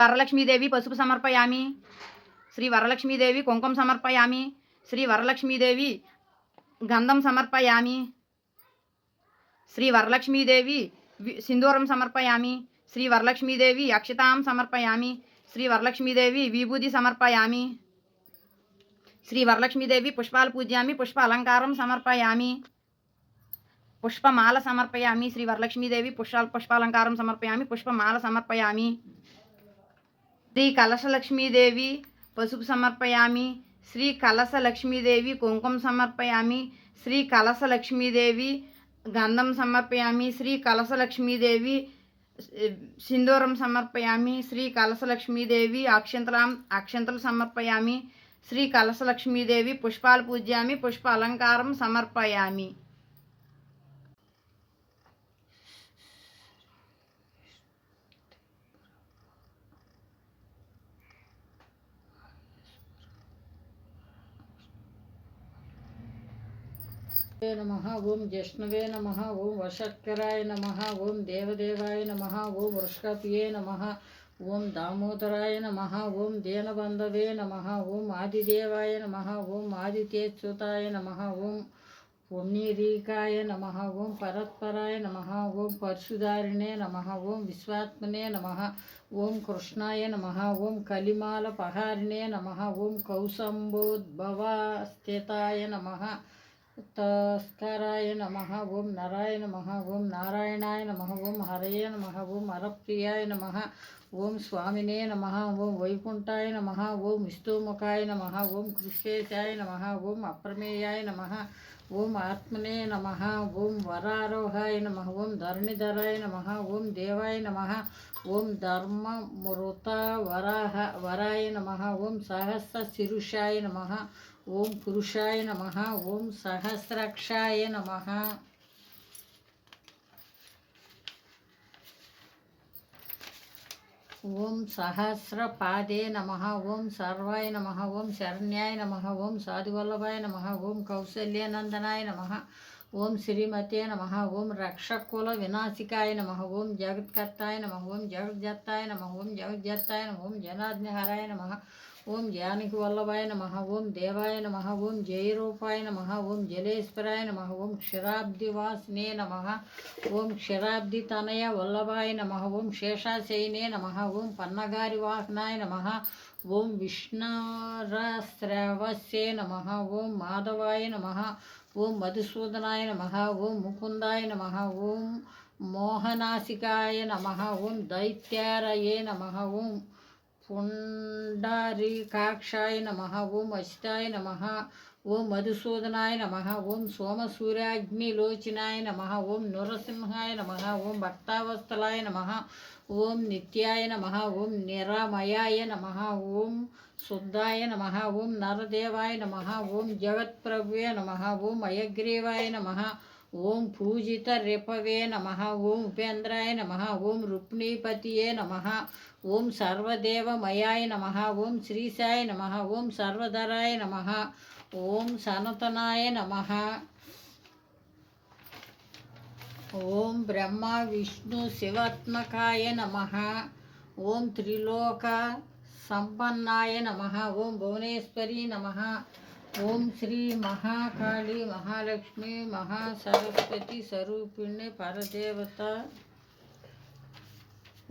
వరలక్ష్మీదేవి పసుపు సమర్పయామి శ్రీ వరలక్ష్మీదేవి కుంకుమ సమర్పయామి శ్రీ వరలక్ష్మీదేవి గంధం సమర్పయామి శ్రీ వరలక్ష్మీదేవి వి- సింధూరం సమర్పయామి శ్రీ వరలక్ష్మీదేవి అక్షతాం సమర్పయామి శ్రీ వరలక్ష్మీదేవి విభూతి సమర్పయామి శ్రీ వరలక్ష్మీదేవి పుష్పాలు పూజ్యామి పుష్ప అలంకారం సమర్పయామి పుష్పమాల సమర్పయామి శ్రీ వరలక్ష్మీదేవి పుష్పాల పుష్పాలంకారం సమర్పయామి పుష్పమాల సమర్పయామి శ్రీ కలశలక్ష్మీదేవి పసుపు సమర్పయామి శ్రీ కలశ లక్ష్మీదేవి కుంకుమ సమర్పయామి శ్రీ కలశ లక్ష్మీదేవి గంధం సమర్పయామి శ్రీ కలశ లక్ష్మీదేవి సింధూరం సమర్పయామి శ్రీ కలశ లక్ష్మీదేవి అక్షంతలం అక్షంతలు సమర్పయామి శ్రీ కలశ లక్ష్మీదేవి పుష్పాలు పూజ్యామి పుష్ప అలంకారం సమర్పయామి. నమ ఓం జిష్ణువే నమ ఓం వశక్కరాయ నమ ఓం దేవదేవాయ నమ ఓం వృషకపియే నమ ఓం దామోదరాయ నమ ఓం దేనబంధవే నమ ఓం ఆదిదేవాయ నమ ఓం ఆదిత్యేచ్యుతాయ నమ ఓం పుణ్యరీకాయ నమ ఓం పరత్పరాయ నమ ఓం పరశుధారిణే నమ ఓం విశ్వాత్మనే నమ ఓం కృష్ణాయ నమ ఓం కలిమాల పహారిణే నమ ఓం కౌసంబోద్భవ స్థితాయ నమ తస్కరాయ నమ ఓం నరాయ నమ ఓం నారాయణాయ నమ ఓం హరయ నమ ఓం హరప్రియాయ నమ ఓం స్వామినే నమ ఓం వైకుంఠాయ నమ ఓం విష్ణుముఖాయ నమ ఓం కృష్ణేశాయ నమ ఓం అప్రమేయాయ నమ ఓం ఆత్మనే నమ ఓం వరారోహాయ నమ ఓం ధరణిధరాయ నమ ఓం దేవాయ నమ ఓం ధర్మ మృత వరాహ వరాయ నమ ఓం సహస్ర శిరుషాయ నమ ఓం పురుషాయ నమ ఓం సహస్రాక్షాయ నమ. ఓం సహస్రపాదే నమ ఓం సర్వాయ నమ ఓం శరణ్యాయ నమ ఓం సాధువల్లభాయ నమ ఓం కౌసల్యనందనాయ నమ ఓం శ్రీమతే నమ ఓం రక్షకుల వినాశికాయ నమ ఓం జగత్కర్తాయ నమ ఓం జగజ్జత్తాయ నమ ఓం జగజ్జత్తాయ నమ ఓం జనాజ్ఞహరాయ నమ ఓం జానకి వల్లభాయ నమ ఓం దేవాయ నమ ఓం జయరూపాయ నమ ఓం జలేశ్వరాయ నమ ఓం క్షీరాబ్దివాసినే నమ ఓం క్షీరాబ్ది తనయ వల్లభాయ నమ ఓం శేషాశయనే నమ ఓం పన్నగారి వాహనాయ నమ ఓం విష్ణురశ్రవస్యే నమ ఓం మాధవాయ నమ ఓం మధుసూదనాయ నమ ఓం ముకుందాయ నమ ఓం మోహనాసికాయ నమ ఓం దైత్యారయే నమ ఓం పుండరీకాక్షాయ నమ ఓం అసితాయ నమ ఓం మధుసూదనాయ నమ ఓం సోమసూర్యాగ్నిలోచనాయ నమ ఓం నృసింహాయ నమ ఓం భక్తావస్థలాయ నమ ఓం నిత్యాయ నమ ఓం నిరామయాయ నమ ఓం శుద్ధాయ నమ ఓం నరదేవాయ నమ ఓం జగత్ప్రభువే నమ ఓం అయగ్రీవాయ నమ ఓం పూజిత రిపవే నమ ఓం ఉపేంద్రాయ నమ ఓం రుక్ణీపతియే నమ ఓం సర్వదేవమయాయ నమ ఓం శ్రీశాయ నమ ఓం సర్వధరాయ నమ ఓం సనతనాయ నమ ఓం బ్రహ్మ విష్ణు శివాత్మకాయ నమ ఓం త్రిలోక సంపన్నాయ నమ ఓం భువనేశ్వరి నమ ఓం శ్రీ మహాకాళి మహాలక్ష్మి మహాసరస్వతి స్వరూపిణి పరదేవత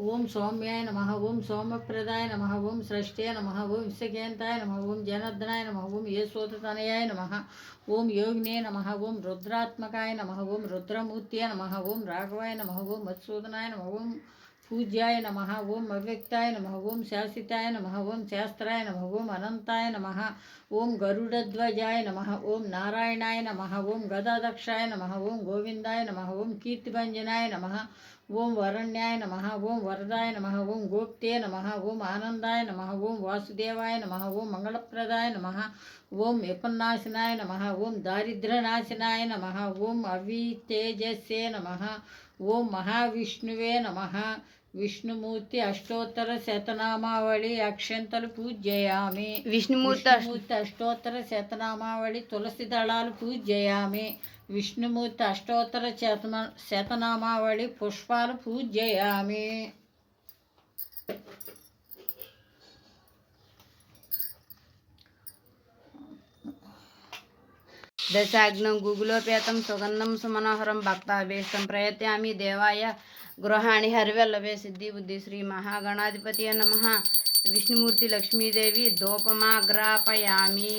ఓం సౌమ్యాయ నమ ఓం సోమప్రదాయ నమ ఓం సృష్టే నమ ఓం విశ్వకేంతాయ నమ ఓం జనార్దనాయ నమ ఓం యేసోదతనయాయ నమ ఓం యోగినే నమ ఓం రుద్రాత్మకాయ నమ ఓం రుద్రమూర్తియ నమ ఓం రాఘవాయ నమ ఓం మత్సూదనాయ నమ ఓం పూజ్యాయ నమ ఓం అవ్యక్తాయ నమ ఓం శాసితాయ నమ ఓం శాస్త్రాయ నమ ఓం అనంతాయ నమ ఓం గరుడధ్వజాయ నమ ఓం నారాయణాయ నమ ఓం గదాదక్షాయ నమ ఓం గోవిందాయ నమ ఓం కీర్తిభంజనాయ నమ ఓం వరణ్యాయ నమ ఓం వరదాయ నమ ఓం గోప్తే నమ ఓం ఆనందాయ నమ ఓం వాసుదేవాయ నమ ఓం మంగళప్రదాయ నమ ఓం విపన్నాశనాయ నమ ఓం దారిద్ర్యనాశనాయ నమ ఓం అవితేజస్సే నమ ఓం మహావిష్ణువే నమ విష్ణుమూర్తి అష్టోత్తర శతనామావళి అక్షంతలు పూజయామి విష్ణుమూర్తి అష్ట- విష్ణుమూర్తి అష్టోత్తర శతనామావళి తులసి దళాలు పూజయామి విష్ణుమూర్తి అష్టోత్తర శతమ శతనామావళి పుష్పాలు పూజయామి దశాగ్నం గుగులోపేతం సుగంధం సుమనోహరం భక్తాభీష్టం ప్రయత్యామి దేవాయ గృహాణి హరివల్లభే సిద్ధి బుద్ధి శ్రీ మహాగణాధిపతి నమ విష్ణుమూర్తి లక్ష్మీదేవి దోపమాగ్రాపయామి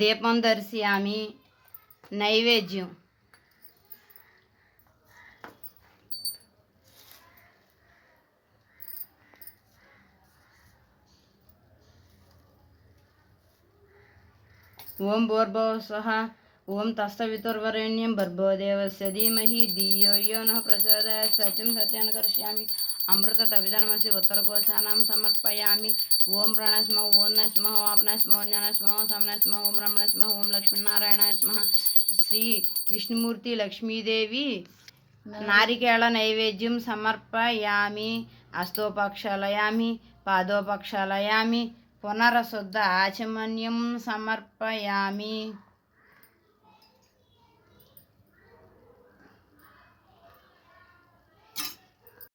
దీపం దర్శయామి. నైవేద్యం. ఓం భూర్భువ స్వహ ఓం తస్తవితుర్వరేణ్యం భర్గో దేవస్య ధీమహి. ధియో యో నః ప్రచోదయాత్. సత్యం సత్యాన్ని కరిష్యామి. అమృత తవిధనమసి ఉత్తరకోశానాం సమర్పయామి ఓం ప్రణస్మ ఓం నస్మ ఆపనస్మ ఓం జనస్మ ఓం సమనస్మ ఓం రమణస్మ ఓం లక్ష్మీనారాయణ స్మ శ్రీ విష్ణుమూర్తి లక్ష్మీదేవి నారికేళ నైవేద్యం సమర్పయామి అస్తోపక్షాలయామి పాదోపక్షాలయామి పునరశుద్ధ ఆచమన్యం సమర్పయామి